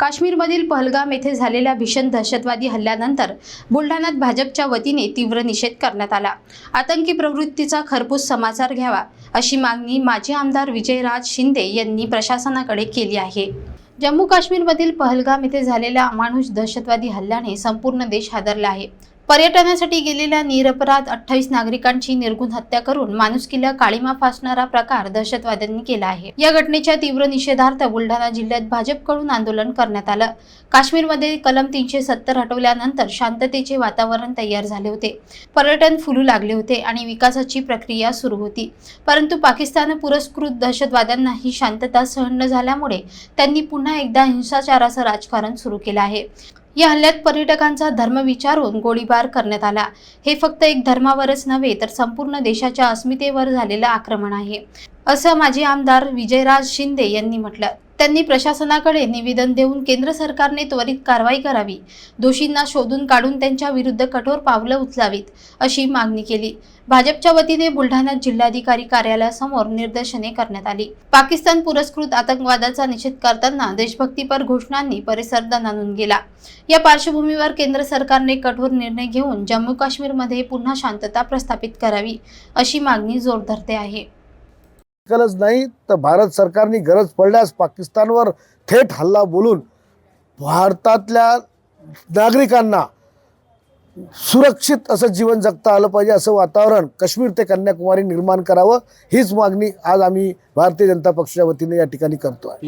काश्मीरमधील पहलगाम येथे झालेल्या भीषण दहशतवादी हल्ल्यानंतर बुलढाण्यात भाजपच्या वतीने तीव्र निषेध करण्यात आला. आतंकी प्रवृत्तीचा खरपूस समाचार घ्यावा अशी मागणी माजी आमदार विजयराज शिंदे यांनी प्रशासनाकडे केली आहे. जम्मू काश्मीरमधील पहलगाम येथे झालेल्या अमानुष दहशतवादी हल्ल्याने संपूर्ण देश हादरला आहे. पर्यटनासाठी गेलेल्या निरपराध अठ्ठावीस नागरिकांची निर्गुण हत्या करून माणुसकीला काळीमा फासणारा प्रकार दहशतवाद्यांनी केला आहे. या घटनेच्या तीव्र निषेधार्थ बुलढाणा जिल्ह्यात भाजपकडून आंदोलन करण्यात आलं. काश्मीरमध्ये कलम तीनशे सत्तर हटवल्यानंतर शांततेचे वातावरण तयार झाले होते. पर्यटन फुलू लागले होते आणि विकासाची प्रक्रिया सुरू होती. परंतु पाकिस्तान पुरस्कृत दहशतवाद्यांना ही शांतता सहन न झाल्यामुळे त्यांनी पुन्हा एकदा हिंसाचाराचं राजकारण सुरू केलं आहे. या हल्ल्यात पर्यटकांचा धर्म विचारून गोळीबार करण्यात आला. हे फक्त एक धर्मावरच नव्हे तर संपूर्ण देशाच्या अस्मितेवर झालेलं आक्रमण आहे. असं माजी आमदार विजयराज शिंदे यांनी म्हटलं. त्यांनी प्रशासनाकडे निवेदन देऊन केंद्र सरकारने त्वरित कारवाई करावी. दोषींना शोधून काढून त्यांच्या विरुद्ध कठोर पावलं उचलावीत अशी मागणी केली. भाजपच्या वतीने बुलढाण्यात जिल्हाधिकारी कार्यालयासमोर निदर्शने करण्यात आली. पाकिस्तान पुरस्कृत आतंकवादाचा निषेध करताना देशभक्तीपर घोषणांनी परिसर दणाणून गेला. या पार्श्वभूमीवर केंद्र सरकारने कठोर निर्णय घेऊन जम्मू काश्मीरमध्ये पुन्हा शांतता प्रस्थापित करावी अशी मागणी जोर धरते आहे. गरज नाही तर भारत सरकारने गरज पडल्यास पाकिस्तानवर थेट हल्ला बोलून भारतातल्या नागरिकांना सुरक्षित असं जीवन जगता आलं पाहिजे असं वातावरण काश्मीर ते कन्याकुमारी निर्माण करावं हीच मागणी आज आम्ही भारतीय जनता पक्षाच्या वतीने या ठिकाणी करतो आहे